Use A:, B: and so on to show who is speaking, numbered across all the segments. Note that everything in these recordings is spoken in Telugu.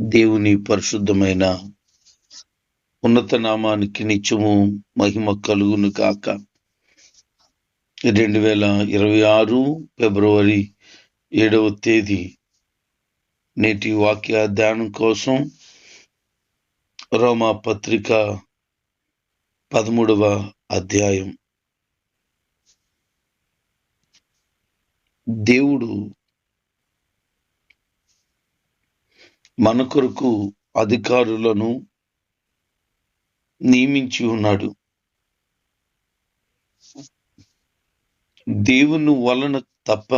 A: దేవుని పరిశుద్ధమైన ఉన్నత నామానికి నిత్యము మహిమ కలుగును కాక రెండు వేల ఇరవై ఆరు ఫిబ్రవరి ఏడవ తేదీ నేటి వాక్య ధ్యానం కోసం రోమా పత్రిక పదమూడవ అధ్యాయం. దేవుడు మన కొరకు అధికారులను నియమించి ఉన్నాడు. దేవుని వలన తప్ప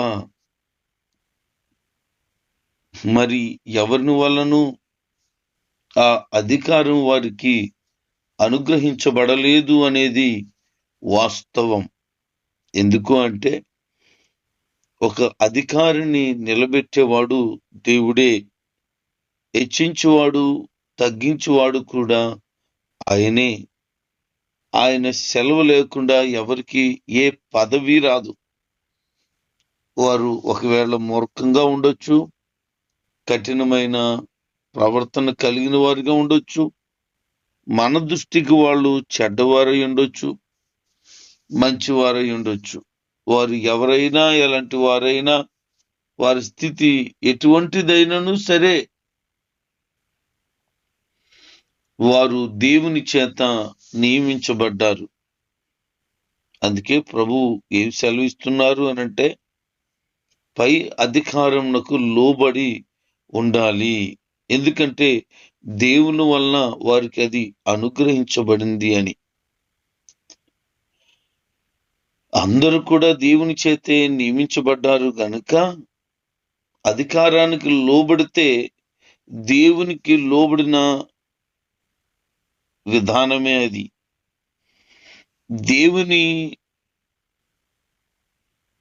A: మరి ఎవరిని వలన ఆ అధికారం వారికి అనుగ్రహించబడలేదు అనేది వాస్తవం. ఎందుకు అంటే ఒక అధికారిని నిలబెట్టేవాడు దేవుడే. హెచ్చించువాడు తగ్గించువాడు కూడా ఆయనే. ఆయన సెలవు లేకుండా ఎవరికి ఏ పదవి రాదు. వారు ఒకవేళ మూర్ఖంగా ఉండొచ్చు కఠినమైన ప్రవర్తన కలిగిన వారిగా ఉండొచ్చు మన దృష్టికి వాళ్ళు చెడ్డవారై ఉండొచ్చు మంచివారై ఉండొచ్చు. వారు ఎవరైనా ఎలాంటి వారైనా వారి స్థితి ఎటువంటిదైనను సరే వారు దేవుని చేత నియమించబడ్డారు. అందుకే ప్రభు ఏం సెలవిస్తున్నారు అంటే పై అధికారంకు లోబడి ఉండాలి. ఎందుకంటే దేవుని వలన వారికి అది అనుగ్రహించబడింది అని. అందరూ కూడా దేవుని చేతే నియమించబడ్డారు గనుక అధికారానికి లోబడితే దేవునికి లోబడిన విధానమే అది. దేవుని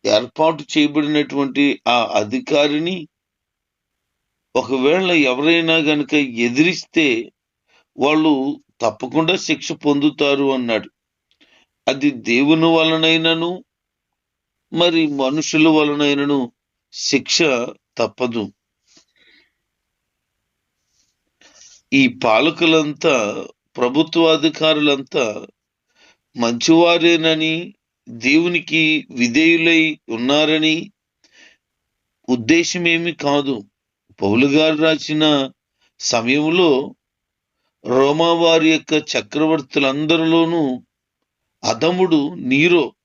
A: ఏర్పాటు చేయబడినటువంటి ఆ అధికారిని ఒకవేళ ఎవరైనా గనక ఎదిరిస్తే వాళ్ళు తప్పకుండా శిక్ష పొందుతారు అన్నాడు. అది దేవుని వలనైనను మరి మనుషుల వలనైనను శిక్ష తప్పదు. ఈ పాలకులంతా ప్రభుత్వ అధికారులంతా మంచివారేనని దేవునికి విధేయులై ఉన్నారని ఉద్దేశమేమి కాదు. పౌలు గారు రాసిన సమయంలో రోమావారి యొక్క చక్రవర్తులందరిలోనూ అధముడు నీరో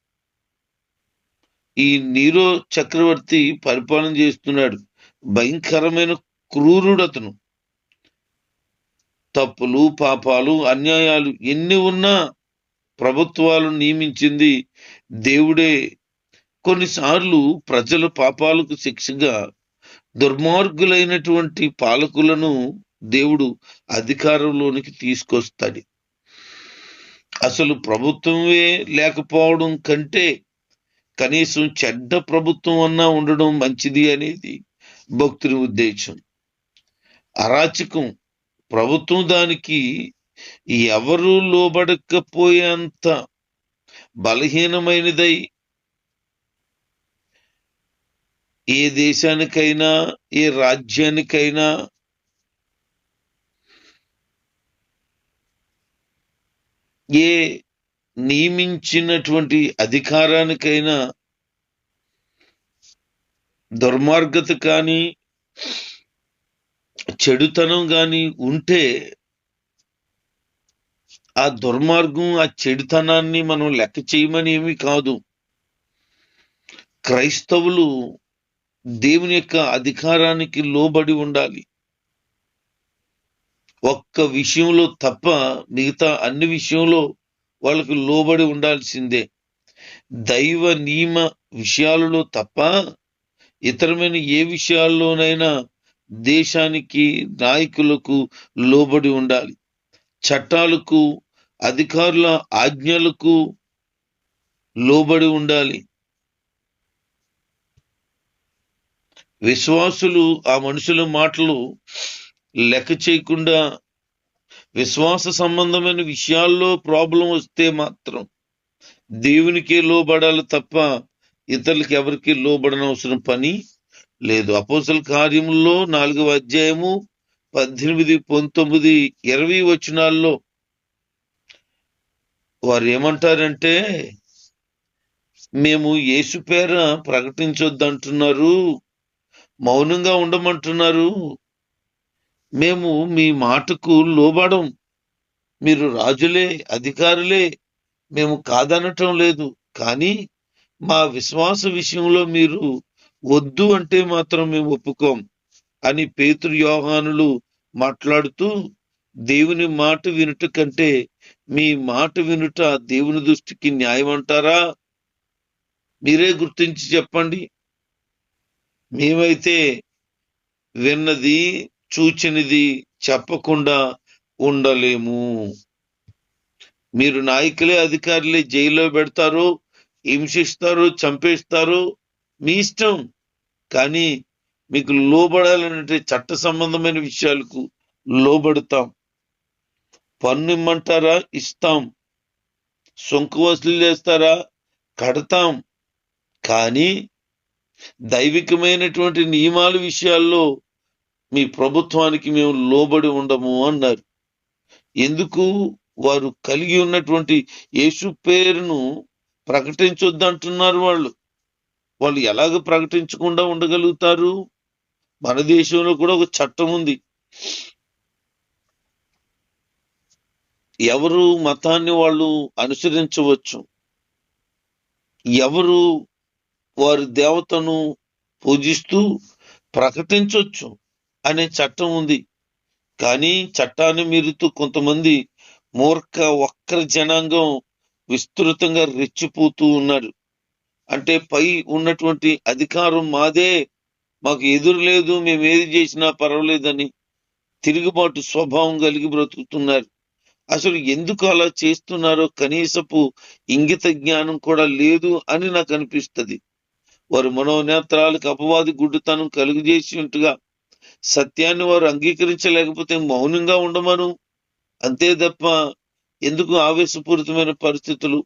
A: ఈ నీరో చక్రవర్తి పరిపాలన చేస్తున్నాడు. భయంకరమైన క్రూరుడు అతను తప్పులు పాపాలు అన్యాయాలు ఎన్ని ఉన్నా ప్రభుత్వాలు నియమించింది దేవుడే. కొన్నిసార్లు ప్రజల పాపాలకు శిక్షగా దుర్మార్గులైనటువంటి పాలకులను దేవుడు అధికారంలోనికి తీసుకొస్తాడు. అసలు ప్రభుత్వమే లేకపోవడం కంటే కనీసం చెడ్డ ప్రభుత్వం అన్నా ఉండడం మంచిది అనేది భక్తుని ఉద్దేశం. అరాచకం ప్రభుత్వం దానికి ఎవరు లోబడకపోయేంత బలహీనమైనదై ఏ దేశానికైనా ఏ రాజ్యానికైనా ఏ నియమించినటువంటి అధికారానికైనా దుర్మార్గత కానీ చెడుతనం కానీ ఉంటే ఆ దుర్మార్గం ఆ చెడుతనాన్ని మనం లెక్క చేయమని ఏమీ కాదు. క్రైస్తవులు దేవుని యొక్క అధికారానికి లోబడి ఉండాలి. ఒక్క విషయంలో తప్ప మిగతా అన్ని విషయంలో వాళ్ళకు లోబడి ఉండాల్సిందే. దైవ నియమ విషయాలలో తప్ప ఇతరమైన ఏ విషయాల్లోనైనా దేశానికి నాయకులకు లోబడి ఉండాలి. చట్టాలకు అధికారుల ఆజ్ఞలకు లోబడి ఉండాలి. విశ్వాసులు ఆ మనుషుల మాటలు లెక్క చేయకుండా విశ్వాస సంబంధమైన విషయాల్లో ప్రాబ్లం వస్తే మాత్రం దేవునికే లోబడాలి తప్ప ఇతరులకి ఎవరికి లోబడనవసరం పని లేదు. అపోసల కార్యముల్లో నాలుగవ అధ్యాయము పద్దెనిమిది పంతొమ్మిది ఇరవై వచనాల్లో వారు ఏమంటారంటే మేము యేసు పేర ప్రకటించొద్దంటున్నారు మౌనంగా ఉండమంటున్నారు. మేము మీ మాటకు లోబడం. మీరు రాజులే అధికారులే. మేము కాదనటం లేదు. కానీ మా విశ్వాస విషయంలో మీరు వద్దు అంటే మాత్రం మేము ఒప్పుకోం అని పేతురు యోహానులు మాట్లాడుతూ దేవుని మాట వినుట కంటే మీ మాట వినుట దేవుని దృష్టికి న్యాయం అంటారా? మీరే గుర్తించి చెప్పండి. మేమైతే విన్నది చూచినది చెప్పకుండా ఉండలేము. మీరు నాయకులే అధికారులే జైల్లో పెడతారు హింసిస్తారు చంపేస్తారు మీ ఇష్టం. కానీ మీకు లోబడాలంటే చట్ట సంబంధమైన విషయాలకు లోబడతాం. పన్ను ఇమ్మంటారా ఇస్తాం. సొంకు వసూలు చేస్తారా? కడతాం. కానీ దైవికమైనటువంటి నియమాల విషయాల్లో మీ ప్రభుత్వానికి మేము లోబడి ఉండము అన్నారు. ఎందుకు? వారు కలిగి ఉన్నటువంటి యేసు పేరును ప్రకటించొద్దంటున్నారు వాళ్ళు. వాళ్ళు ఎలాగ ప్రకటించకుండా ఉండగలుగుతారు? మన దేశంలో కూడా ఒక చట్టం ఉంది. ఎవరు మతాన్ని వాళ్ళు అనుసరించవచ్చు? ఎవరు వారి దేవతను పూజిస్తూ ప్రకటించవచ్చు అనే చట్టం ఉంది. కానీ చట్టాన్ని మీరుతూ కొంతమంది మూర్ఖ వక్ర జనాంగం విస్తృతంగా రెచ్చిపోతూ ఉన్నారు. అంటే పై ఉన్నటువంటి అధికారం మాదే. మాకు ఎదురు లేదు మేము ఏది చేసినా పర్వాలేదని తిరుగుబాటు స్వభావం కలిగి బ్రతుకుతున్నారు. అసలు ఎందుకు అలా చేస్తున్నారో కనీసపు ఇంగిత జ్ఞానం కూడా లేదు అని నాకు అనిపిస్తుంది. వారు మనోనేత్రాలకు అపవాది గుడ్డుతనం కలుగజేసినట్టుగా సత్యాన్ని వారు అంగీకరించలేకపోతే మౌనంగా ఉండమను? అంతే తప్ప ఎందుకు ఆవేశపూరితమైన పరిస్థితులు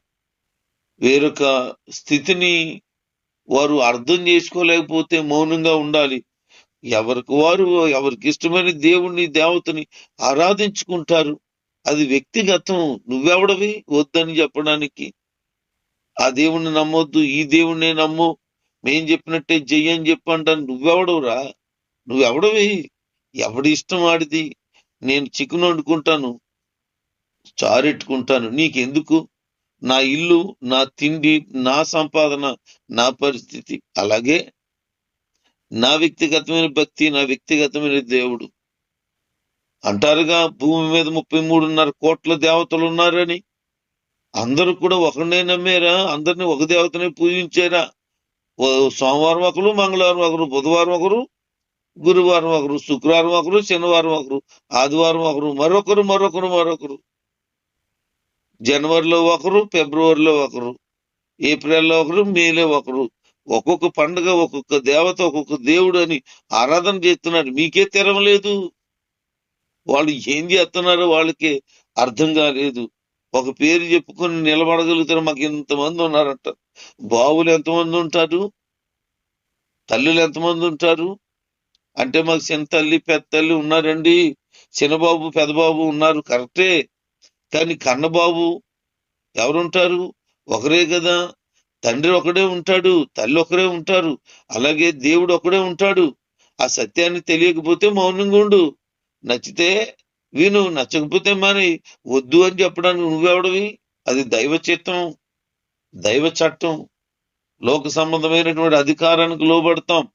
A: వేరొక స్థితిని వారు అర్థం చేసుకోలేకపోతే మౌనంగా ఉండాలి. ఎవరికి వారు ఎవరికి ఇష్టమైన దేవుణ్ణి దేవతని ఆరాధించుకుంటారు. అది వ్యక్తిగతం. నువ్వెవడవి? వద్దని చెప్పడానికి. ఆ దేవుణ్ణి నమ్మొద్దు ఈ దేవుణ్ణే నమ్ము. మేం చెప్పినట్టే చెయ్యని అని చెప్పంటాను. నువ్వెవడవురా? నువ్వెవడవి? ఎవడి ఇష్టం ఆడిది? నేను చికెన్ వండుకుంటాను చారెట్టుకుంటాను. నీకెందుకు? నా ఇల్లు నా తిండి నా సంపాదన నా పరిస్థితి. అలాగే నా వ్యక్తిగతమైన భక్తి నా వ్యక్తిగతమైన దేవుడు. అంటారుగా భూమి మీద ముప్పై మూడున్నర కోట్ల దేవతలు ఉన్నారని అందరూ కూడా ఒకరినే నమ్మారా? అందరిని ఒక దేవతనే పూజించారా? ఓ సోమవారం ఒకరు మంగళవారం ఒకరు బుధవారం ఒకరు గురువారం ఒకరు శుక్రవారం ఒకరు శనివారం ఒకరు ఆదివారం ఒకరు మరొకరు మరొకరు మరొకరు. జనవరిలో ఒకరు ఫిబ్రవరిలో ఒకరు ఏప్రిల్లో ఒకరు మేలో ఒకరు. ఒక్కొక్క పండుగ ఒక్కొక్క దేవత ఒక్కొక్క దేవుడు అని ఆరాధన చేస్తున్నారు. మీకే తెరవలేదు వాళ్ళు ఏం చేస్తున్నారో వాళ్ళకి అర్థం కాలేదు. ఒక పేరు చెప్పుకొని నిలబడగలుగుతారు మాకు ఇంతమంది ఉన్నారంట. బావులు ఎంతమంది ఉంటారు? తల్లులు ఎంతమంది ఉంటారు? అంటే మాకు చిన్న తల్లి పెద్ద తల్లి ఉన్నారండి. చిన్నబాబు పెద్దబాబు ఉన్నారు. కరెక్టే. కానీ కన్నబాబు ఎవరుంటారు? ఒకరే కదా. తండ్రి ఒకడే ఉంటాడు తల్లి ఒకరే ఉంటారు అలాగే దేవుడు ఒకడే ఉంటాడు. ఆ సత్యాన్ని తెలియకపోతే మౌనంగా ఉండు. నచ్చితే విను నచ్చకపోతే మరి వద్దు అని చెప్పడానికి నువ్వెవడవి? అది దైవ చిత్తం దైవ చట్టం. లోక సంబంధమైనటువంటి అధికారానికి లోబడతాం.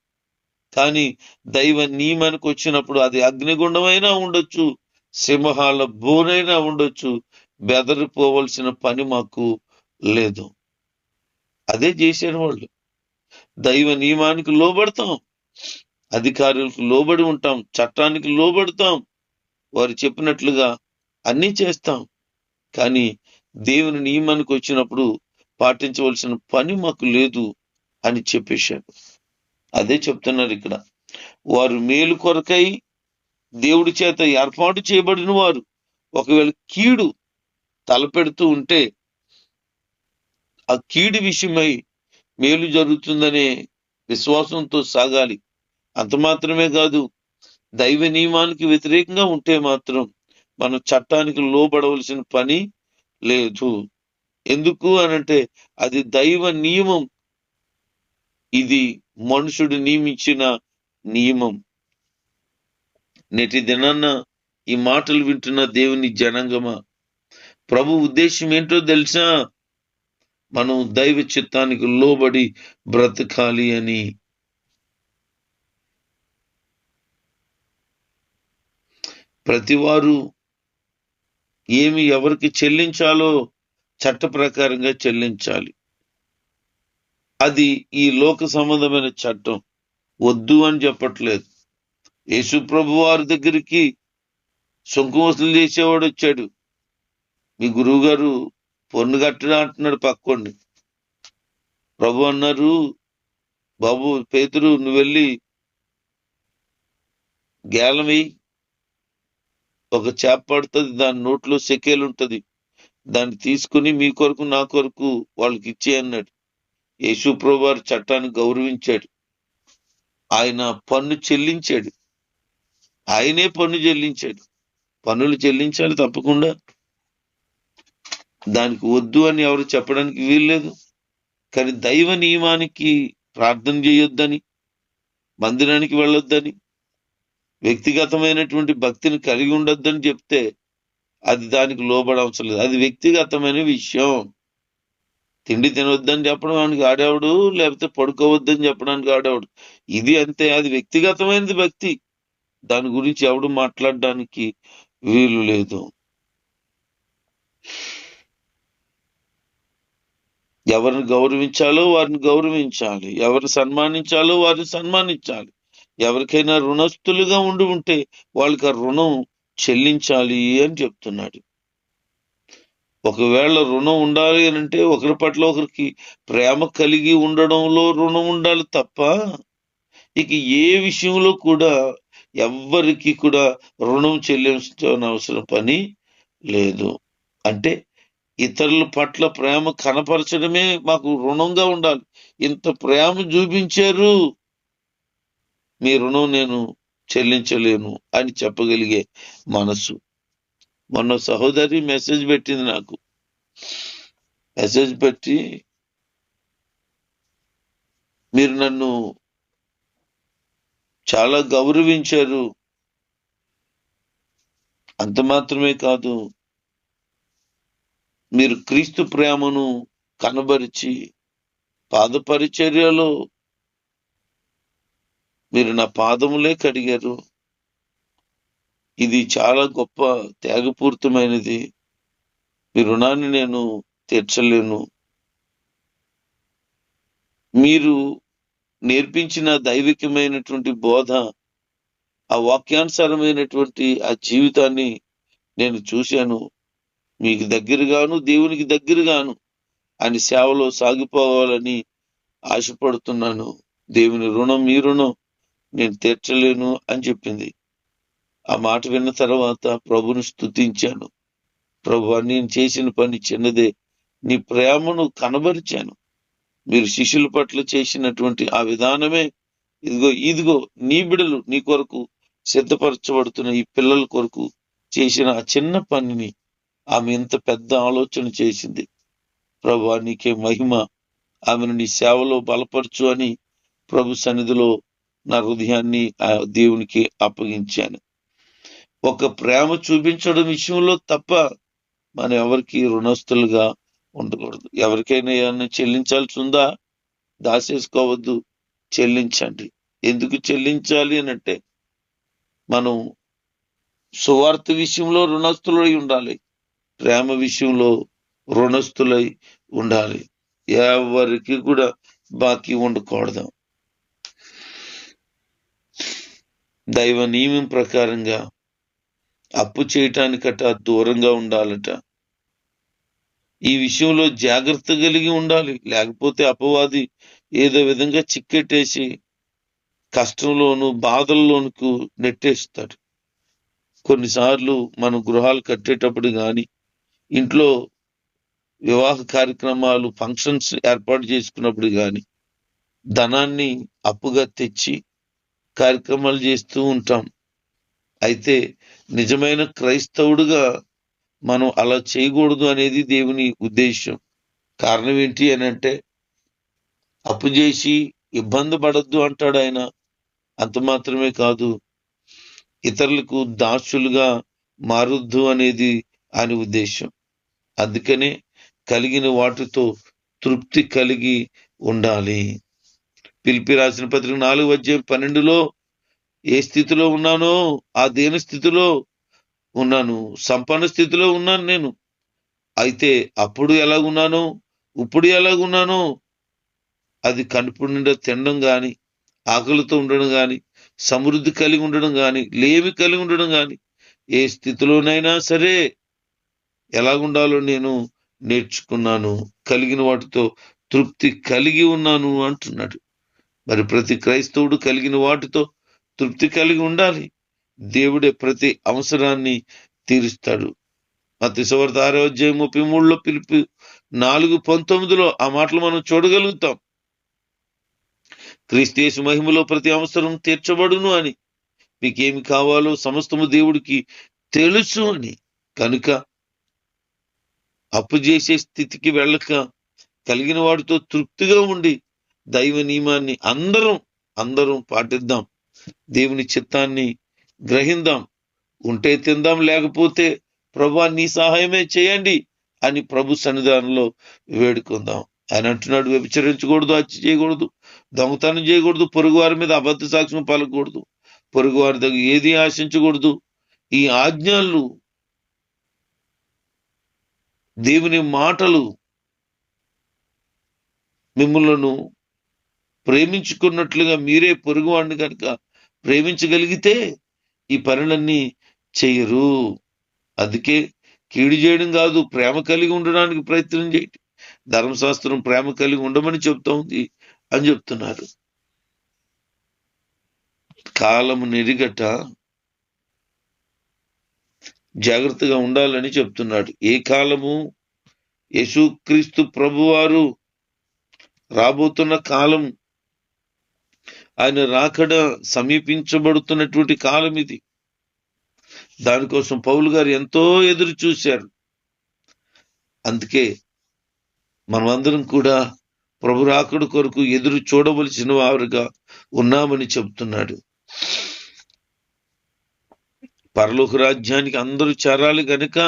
A: కానీ దైవ నియమానికి వచ్చినప్పుడు అది అగ్నిగుండమైనా ఉండొచ్చు. సింహాల బోనైనా ఉండొచ్చు. బెదరిపోవలసిన పని మాకు లేదు. అదే చేశారు వాళ్ళు. దైవ నియమానికి లోబడతాం. అధికారులకు లోబడి ఉంటాం. చట్టానికి లోబడతాం. వారు చెప్పినట్లుగా అన్నీ చేస్తాం. కానీ దేవుని నియమానికి వచ్చినప్పుడు పాటించవలసిన పని మాకు లేదు అని చెప్పేశాడు. అదే చెప్తున్నారు ఇక్కడ. వారు మేలు కొరకై దేవుడి చేత ఏర్పాటు చేయబడిన వారు. ఒకవేళ కీడు తలపెడుతూ ఉంటే ఆ కీడు విషయమై మేలు జరుగుతుందనే విశ్వాసంతో సాగాలి. అంత మాత్రమే కాదు దైవ నియమానికి వ్యతిరేకంగా ఉంటే మాత్రం మనం చట్టానికి లోబడవలసిన పని లేదు. ఎందుకు అనంటే అది దైవ నియమం. ఇది మనుషుడు నియమించిన నియమం. నేటి దినాన్న ఈ మాటలు వింటున్న దేవుని జనాంగమా? ప్రభు ఉద్దేశం ఏంటో తెలుసా? మనం దైవ చిత్తానికి లోబడి బ్రతకాలి అని. ప్రతివారు ఏమి ఎవరికి చెల్లించాలో చట్ట ప్రకారంగా చెల్లించాలి. అది ఈ లోక సంబంధమైన చట్టం. వద్దు అని చెప్పట్లేదు. యేసు ప్రభు వారి దగ్గరికి సొంకు వసూలు చేసేవాడు వచ్చాడు. మీ గురువు గారు పొన్ను కట్టడా అంటున్నాడు పక్కోండి ప్రభు అన్నారు బాబు పేతురు నువ్వు వెళ్ళి గేలం ఒక చేప పడుతుంది దాని నోట్లో సెకేలు ఉంటుంది. దాన్ని తీసుకుని మీ కొరకు నా కొరకు వాళ్ళకి ఇచ్చే అన్నాడు. యేసు ప్రభు వారి చట్టాన్ని గౌరవించాడు. ఆయన పన్ను చెల్లించాడు. ఆయనే పన్ను చెల్లించాడు. పన్నులు చెల్లించాలి తప్పకుండా. దానికి వద్దు అని ఎవరు చెప్పడానికి వీల్లేదు. కానీ దైవ నియమానికి ప్రార్థన చేయొద్దని మందిరానికి వెళ్ళొద్దని వ్యక్తిగతమైనటువంటి భక్తిని కలిగి ఉండొద్దని చెప్తే అది దానికి లోబడవసరం లేదు. అది వ్యక్తిగతమైన విషయం. తిండి తినొద్దని చెప్పడానికి ఆడేవాడు లేకపోతే పడుకోవద్దని చెప్పడానికి ఆడేవాడు. ఇది అంతే. అది వ్యక్తిగతమైనది భక్తి. దాని గురించి ఎవడు మాట్లాడడానికి వీలు లేదు. ఎవరిని గౌరవించాలో వారిని గౌరవించాలి. ఎవరిని సన్మానించాలో వారిని సన్మానించాలి. ఎవరికైనా రుణస్థులుగా ఉండి ఉంటే వాళ్ళకి ఆ రుణం చెల్లించాలి అని చెప్తున్నాడు. ఒకవేళ రుణం ఉండాలి అని అంటే ఒకరి పట్ల ఒకరికి ప్రేమ కలిగి ఉండడంలో రుణం ఉండాలి తప్ప ఇక ఏ విషయంలో కూడా ఎవ్వరికి కూడా రుణం చెల్లించడం అవసరం పని లేదు. అంటే ఇతరుల పట్ల ప్రేమ కనపరచడమే మాకు రుణంగా ఉండాలి. ఇంత ప్రేమ చూపించారు మీ రుణం నేను చెల్లించలేను అని చెప్పగలిగే మనసు. మొన్న సహోదరి మెసేజ్ పెట్టింది నాకు. మెసేజ్ పెట్టి మీరు నన్ను చాలా గౌరవించారు. అంత మాత్రమే కాదు మీరు క్రీస్తు ప్రేమను కనబరిచి పాదపరిచర్యలో మీరు నా పాదములే కడిగారు. ఇది చాలా గొప్ప త్యాగపూరితమైనది. మీ రుణాన్ని నేను తీర్చలేను. మీరు నేర్పించిన దైవికమైనటువంటి బోధ ఆ వాక్యానుసారమైనటువంటి ఆ జీవితాన్ని నేను చూశాను. మీకు దగ్గరగాను దేవునికి దగ్గరగాను ఆయన సేవలో సాగిపోవాలని ఆశపడుతున్నాను. దేవుని రుణం మీ రుణం నేను తీర్చలేను అని చెప్పింది. ఆ మాట విన్న తర్వాత ప్రభును స్థుతించాను ప్రభు నేను చేసిన పని చిన్నదే. నీ ప్రేమను కనబరిచాను. మీరు శిష్యుల పట్ల చేసినటువంటి ఆ విధానమే ఇదిగో ఇదిగో నీ బిడలు నీ కొరకు సిద్ధపరచబడుతున్న ఈ పిల్లల కొరకు చేసిన ఆ చిన్న పనిని ఆమె ఎంత పెద్ద ఆలోచన చేసింది. ప్రభు నీకే మహిమ. ఆమెను నీ సేవలో బలపరచు అని ప్రభు సన్నిధిలో నా హృదయాన్ని ఆ దేవునికి అప్పగించాను. ఒక ప్రేమ చూపించడం విషయంలో తప్ప మనం ఎవరికి రుణస్తులుగా ఉండకూడదు. ఎవరికైనా ఏమైనా చెల్లించాల్సి ఉందా? దాచేసుకోవద్దు. చెల్లించండి. ఎందుకు చెల్లించాలి అనంటే మనం సువార్త విషయంలో రుణస్థులై ఉండాలి. ప్రేమ విషయంలో రుణస్థులై ఉండాలి. ఎవరికి కూడా బాకీ ఉండకూడదు. దైవ నియమం ప్రకారంగా అప్పు చేయటానికట దూరంగా ఉండాలట. ఈ విషయంలో జాగ్రత్త కలిగి ఉండాలి. లేకపోతే అపవాది ఏదో విధంగా చిక్కెట్టేసి కష్టంలోను బాధల్లోనికి నెట్టేస్తాడు. కొన్నిసార్లు మనం గృహాలు కట్టేటప్పుడు కానీ ఇంట్లో వివాహ కార్యక్రమాలు ఫంక్షన్స్ ఏర్పాటు చేసుకున్నప్పుడు కానీ ధనాన్ని అప్పుగా తెచ్చి కార్యక్రమాలు చేస్తూ ఉంటాం. అయితే నిజమైన క్రైస్తవుడుగా మనం అలా చేయకూడదు అనేది దేవుని ఉద్దేశం కారణం ఏంటి అని అంటే అప్పు చేసి ఇబ్బంది పడద్దు అంటాడు ఆయన. అంత మాత్రమే కాదు ఇతరులకు దాసులుగా మారొద్దు అనేది ఆయన ఉద్దేశం అందుకనే కలిగిన వాటితో తృప్తి కలిగి ఉండాలి. పిలిపి రాసిన పత్రిక నాలుగు అధ్యాయం పన్నెండులో ఏ స్థితిలో ఉన్నానో ఆ దేని స్థితిలో ఉన్నాను సంపన్న స్థితిలో ఉన్నాను నేను. అయితే అప్పుడు ఎలాగున్నానో ఇప్పుడు ఎలాగున్నానో? అది కడుపు నిండా తినడం కానీ ఆకలితో ఉండడం కానీ సమృద్ధి కలిగి ఉండడం కానీ లేమి కలిగి ఉండడం కానీ ఏ స్థితిలోనైనా సరే ఎలాగుండాలో నేను నేర్చుకున్నాను కలిగిన వాటితో తృప్తి కలిగి ఉన్నాను అంటున్నాడు. మరి ప్రతి క్రైస్తవుడు కలిగిన వాటితో తృప్తి కలిగి ఉండాలి. దేవుడే ప్రతి అవసరాన్ని తీరుస్తాడు. మత సువార్త ఆరో అధ్యాయం ముప్పై మూడులో పిలుపు నాలుగు పంతొమ్మిదిలో ఆ మాటలు మనం చూడగలుగుతాం. క్రీస్తేసు మహిమలో ప్రతి అవసరం తీర్చబడును అని. మీకేమి కావాలో సమస్తము దేవుడికి తెలుసు అని. కనుక అప్పు చేసే స్థితికి వెళ్ళక కలిగిన వాడితో తృప్తిగా ఉండి దైవ నియమాన్ని అందరం అందరం పాటిద్దాం. దేవుని చిత్తాన్ని గ్రహిందాం. ఉంటే తిందాం లేకపోతే ప్రభా నీ సహాయమే చేయండి అని ప్రభు సన్నిధానంలో వేడుకుందాం. ఆయన అంటున్నాడు వ్యభిచరించకూడదు హత్య చేయకూడదు దొంగతనం చేయకూడదు పొరుగు వారి మీద అబద్ధ సాక్ష్యం పలకూడదు పొరుగు వారి దగ్గర ఏది ఆశించకూడదు. ఈ ఆజ్ఞలు దేవుని మాటలు మిమ్మలను ప్రేమించుకున్నట్లుగా మీరే పొరుగువాడిని కనుక ప్రేమించగలిగితే ఈ పనులన్నీ చేయరు. అందుకే కీడు చేయడం కాదు ప్రేమ కలిగి ఉండడానికి ప్రయత్నం చేయటం ధర్మశాస్త్రం ప్రేమ కలిగి ఉండమని చెప్తా ఉంది అని చెప్తున్నారు. కాలము నెరిగట జాగ్రత్తగా ఉండాలని చెప్తున్నాడు. ఏ కాలము? యేసుక్రీస్తు ప్రభువారు రాబోతున్న కాలం ఆయన రాకడ సమీపించబడుతున్నటువంటి కాలం ఇది. దానికోసం పౌలు గారు ఎంతో ఎదురు చూశారు. అందుకే మనమందరం కూడా ప్రభు రాకడు కొరకు ఎదురు చూడవలసిన వారుగా ఉన్నామని చెప్తున్నాడు పరలోక రాజ్యానికి అందరూ చేరాలి గనుక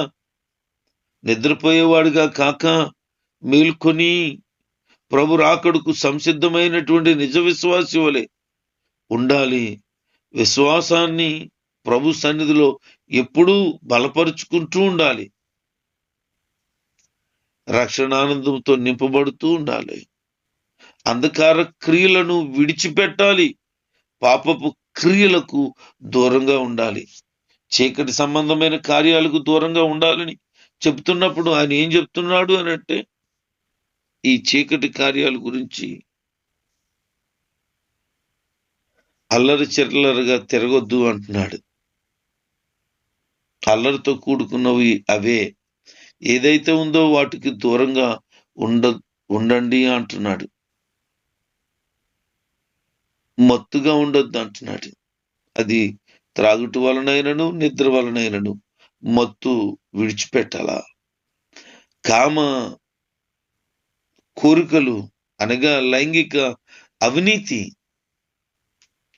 A: నిద్రపోయేవాడుగా కాక మేల్కొని ప్రభు రాకడుకు సంసిద్ధమైనటువంటి నిజ విశ్వాసి వలె ఉండాలి. విశ్వాసాన్ని ప్రభు సన్నిధిలో ఎప్పుడూ బలపరుచుకుంటూ ఉండాలి. రక్షణానందంతో నింపబడుతూ ఉండాలి. అంధకార క్రియలను విడిచిపెట్టాలి. పాపపు క్రియలకు దూరంగా ఉండాలి. చీకటి సంబంధమైన కార్యాలకు దూరంగా ఉండాలని చెప్తున్నప్పుడు ఆయన ఏం చెప్తున్నాడు అని అంటే ఈ చీకటి కార్యాల గురించి అల్లరి చిల్లరగా తిరగొద్దు అంటున్నాడు. అల్లరితో కూడుకున్నవి అవే. ఏదైతే ఉందో వాటికి దూరంగా ఉండ ఉండండి అంటున్నాడు. మత్తుగా ఉండొద్దు అంటున్నాడు. అది త్రాగుట వలనైనను నిద్ర వలనైనను మత్తు విడిచిపెట్టాలా? కామ కోరికలు అనగా లైంగిక అవినీతి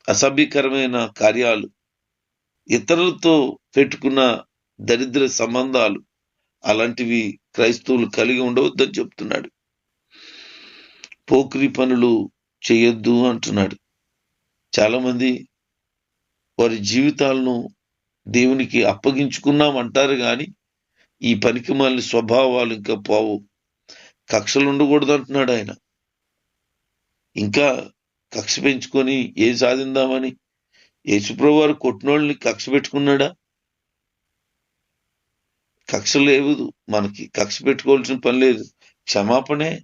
A: అసభ్యకరమైన కార్యాలు ఇతరులతో పెట్టుకున్న దరిద్ర సంబంధాలు అలాంటివి క్రైస్తవులు కలిగి ఉండవద్దని చెప్తున్నాడు. పోకిరి పనులు చేయొద్దు అంటున్నాడు. చాలామంది వారి జీవితాలను దేవునికి అప్పగించుకున్నాం అంటారు కానీ ఈ పనికి మళ్ళీ స్వభావాలు ఇంకా పోవు కక్షలు ఉండకూడదు అంటున్నాడు ఆయన. ఇంకా కక్ష పెంచుకొని ఏం సాధిందామని? యేసుప్రభు వారు కొట్టినోళ్ళని కక్ష పెట్టుకున్నాడా కక్ష లేవు మనకి కక్ష పెట్టుకోవాల్సిన పని లేదు. క్షమాపణే.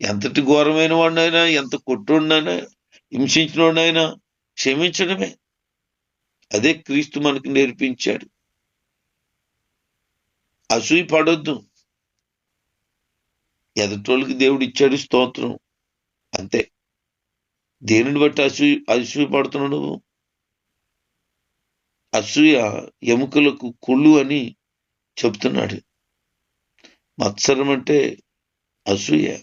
A: ఎంతటి ఘోరమైన వాడినైనా ఎంత కొట్టుడినైనా హింసించిన వాడినైనా క్షమించడమే. అదే క్రీస్తు మనకి నేర్పించాడు. అసూయి పడొద్దు. ఎదటోళ్ళకి దేవుడు ఇచ్చాడు స్తోత్రం. అంతే. దేనిని బట్టి అసూయ అసూయ పడుతున్నావు నువ్వు? అసూయ ఎముకలకు కుళ్ళు అని చెప్తున్నాడు. మత్సరం అంటే అసూయ.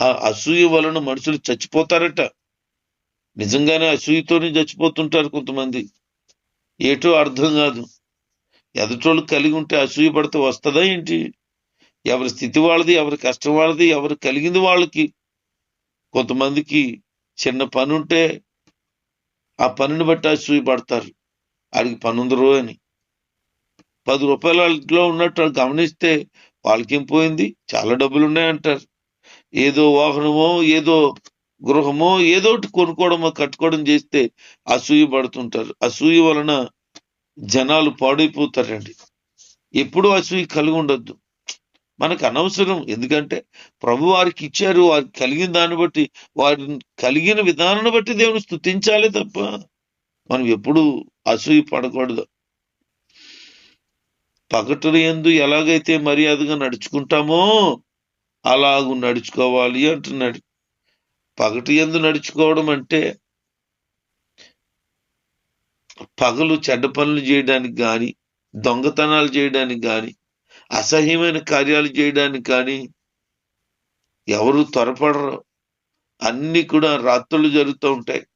A: ఆ అసూయ వలన మనుషులు చచ్చిపోతారట. నిజంగానే అసూయతోనే చచ్చిపోతుంటారు కొంతమంది. ఏటో అర్థం కాదు. ఎదుటోళ్ళు కలిగి ఉంటే అసూయ పడితే వస్తుందా ఏంటి? ఎవరి స్థితి వాళ్ళది ఎవరి కష్టం వాళ్ళది ఎవరు కలిగింది వాళ్ళకి కొంతమందికి చిన్న పని ఉంటే ఆ పనిని బట్టి అసూయ పడతారు ఆడికి పని ఉందరో అని. పది రూపాయల ఉన్నట్టు గమనిస్తే వాళ్ళకేం పోయింది? చాలా డబ్బులు ఉన్నాయంటారు ఏదో వాహనమో ఏదో గృహమో ఏదో ఒకటి కొనుక్కోవడమో కట్టుకోవడం చేస్తే అసూయ పడుతుంటారు. అసూయ వలన జనాలు పాడైపోతారండి. ఎప్పుడూ అసూయ కలిగి ఉండొద్దు మనకు అనవసరం ఎందుకంటే ప్రభు వారికి ఇచ్చారు. వారికి కలిగిన దాన్ని బట్టి వారిని కలిగిన విధానాన్ని బట్టి దేవుని స్థుతించాలి తప్ప మనం ఎప్పుడు అసూయ పడకూడదు. పగటులు ఎందు ఎలాగైతే మర్యాదగా నడుచుకుంటామో అలాగూ నడుచుకోవాలి అంటున్నాడు. పగటి ఎందు నడుచుకోవడం అంటే పగలు చెడ్డ పనులు చేయడానికి కానీ దొంగతనాలు చేయడానికి కానీ అసహ్యమైన కార్యాలు చేయడానికి కానీ ఎవరు త్వరపడరు. అన్ని కూడా రాత్రులు జరుగుతూ ఉంటాయి.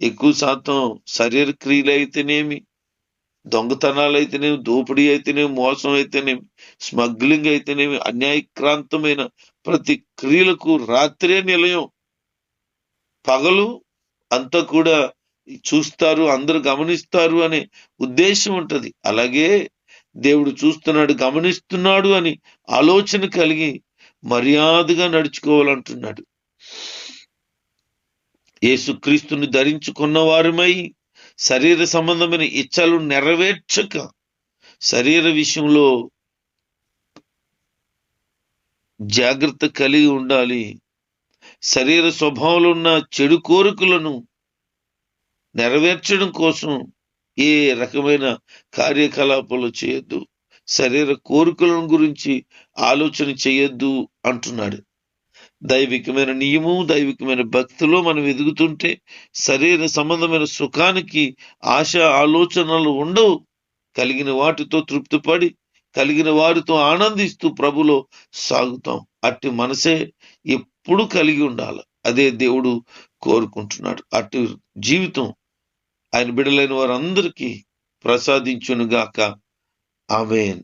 A: ఎక్కువ శాతం శరీర క్రియలు అయితేనేమి దొంగతనాలు అయితేనేమి దోపిడీ అయితేనేమి మోసం అయితేనేమి స్మగ్లింగ్ అయితేనేమి అన్యాయక్రాంతమైన ప్రతి క్రియలకు రాత్రే నిలయం. పగలు అంతా కూడా చూస్తారు అందరు గమనిస్తారు అనే ఉద్దేశం ఉంటది. అలాగే దేవుడు చూస్తున్నాడు గమనిస్తున్నాడు అని ఆలోచన కలిగి మర్యాదగా నడుచుకోవాలంటున్నాడు. యేసుక్రీస్తుని ధరించుకున్న వారమై శరీర సంబంధమైన ఇచ్చలు నెరవేర్చక శరీర విషయంలో జాగ్రత్త కలిగి ఉండాలి. శరీర స్వభావంలో ఉన్న చెడు కోరికలను నెరవేర్చడం కోసం ఏ రకమైన కార్యకలాపాలు చేయొద్దు శరీర కోరికలను గురించి ఆలోచన చేయొద్దు అంటున్నాడు. దైవికమైన నియమం దైవికమైన భక్తిలో మనం ఎదుగుతుంటే శరీర సంబంధమైన సుఖానికి ఆశ ఆలోచనలు ఉండవు. కలిగిన వాటితో తృప్తిపడి కలిగిన వారితో ఆనందిస్తూ ప్రభులో సాగుతాం. అట్టి మనసే ఎప్పుడు కలిగి ఉండాలి. అదే దేవుడు కోరుకుంటున్నాడు. అట్టి జీవితం ఆయన బిడలైన వారందరికీ ప్రసాదించునుగాక. ఆమెన్.